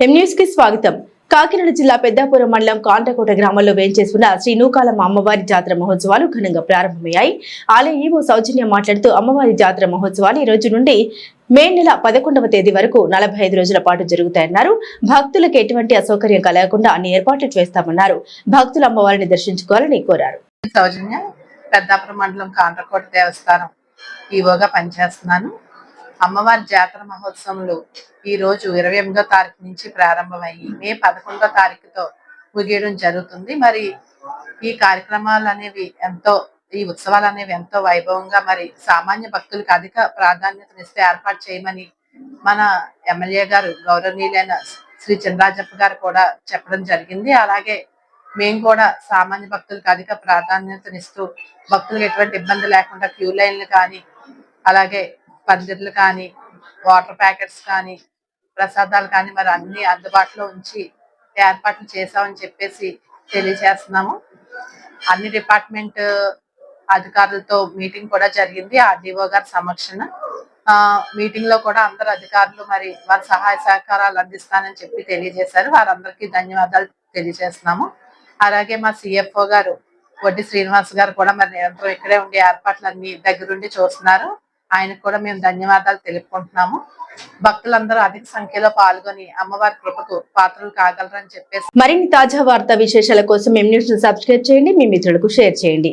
ఎం కి స్వాగతం. కాకినాడ జిల్లా పెద్దాపురం మండలం కాంటకోట గ్రామంలో వేంచేసుకున్న శ్రీ నూకాలమ్మ అమ్మవారి జాతర మహోత్సవాలు ఘనంగా ప్రారంభమయ్యాయి. ఆలయ ఈవో సౌజన్య మాట్లాడుతూ అమ్మవారి జాతర మహోత్సవాలు ఈ రోజు నుండి మే నెల పదకొండవ తేదీ వరకు నలభై ఐదు రోజుల పాటు జరుగుతాయన్నారు. భక్తులకు ఎటువంటి అసౌకర్యం కలగకుండా అన్ని ఏర్పాట్లు చేస్తామన్నారు. భక్తులు అమ్మవారిని దర్శించుకోవాలని కోరారు. సౌజన్య పెద్దాపురం మండలం కాంటకోట దేవస్థానం ఈవోగా పనిచేస్తున్నాను. అమ్మవారి జాతర మహోత్సవంలో ఈ రోజు ఇరవై ఎనిమిదో తారీఖు నుంచి ప్రారంభమయ్యి మే పదకొండో తారీఖుతో ముగియడం జరుగుతుంది. మరి ఈ కార్యక్రమాలు అనేవి ఎంతో ఈ ఉత్సవాలు అనేవి ఎంతో వైభవంగా మరి సామాన్య భక్తులకు అధిక ప్రాధాన్యతనిస్తే ఏర్పాటు చేయమని మన ఎమ్మెల్యే గారు గౌరవనీయులైన శ్రీ చంద్రాజప్ప గారు కూడా చెప్పడం జరిగింది. అలాగే మేము కూడా సామాన్య భక్తులకు అధిక ప్రాధాన్యతనిస్తూ భక్తులకు ఎటువంటి ఇబ్బంది లేకుండా క్యూ లైన్లు కానీ అలాగే పందిర్లు కానీ వాటర్ ప్యాకెట్స్ కానీ ప్రసాదాలు కానీ మరి అన్ని అందుబాటులో ఉంచి ఏర్పాట్లు చేశామని చెప్పేసి తెలియజేస్తున్నాము. అన్ని డిపార్ట్మెంట్ అధికారులతో మీటింగ్ కూడా జరిగింది ఆర్డీఓ గారి సమక్షణ ఆ మీటింగ్లో కూడా అందరు అధికారులు మరి వారి సహాయ సహకారాలు అందిస్తానని చెప్పి తెలియజేశారు. వారందరికీ ధన్యవాదాలు తెలియజేస్తున్నాము. అలాగే మా సిఎఫ్ఓ గారు వడ్డీ శ్రీనివాస్ గారు కూడా మరి నిరంతరం ఇక్కడే ఉండే ఏర్పాట్లన్నీ దగ్గరుండి చూస్తున్నారు. ఆయనకు కూడా మేము ధన్యవాదాలు తెలుపుకుంటున్నాము. భక్తులందరూ అధిక సంఖ్యలో పాల్గొని అమ్మవారి కృపకు పాత్రలు కాగలరని చెప్పేసి మరిన్ని తాజా వార్తా విశేషాల కోసం మేము న్యూస్ సబ్స్క్రైబ్ చేయండి మీ మిత్రులకు షేర్ చేయండి.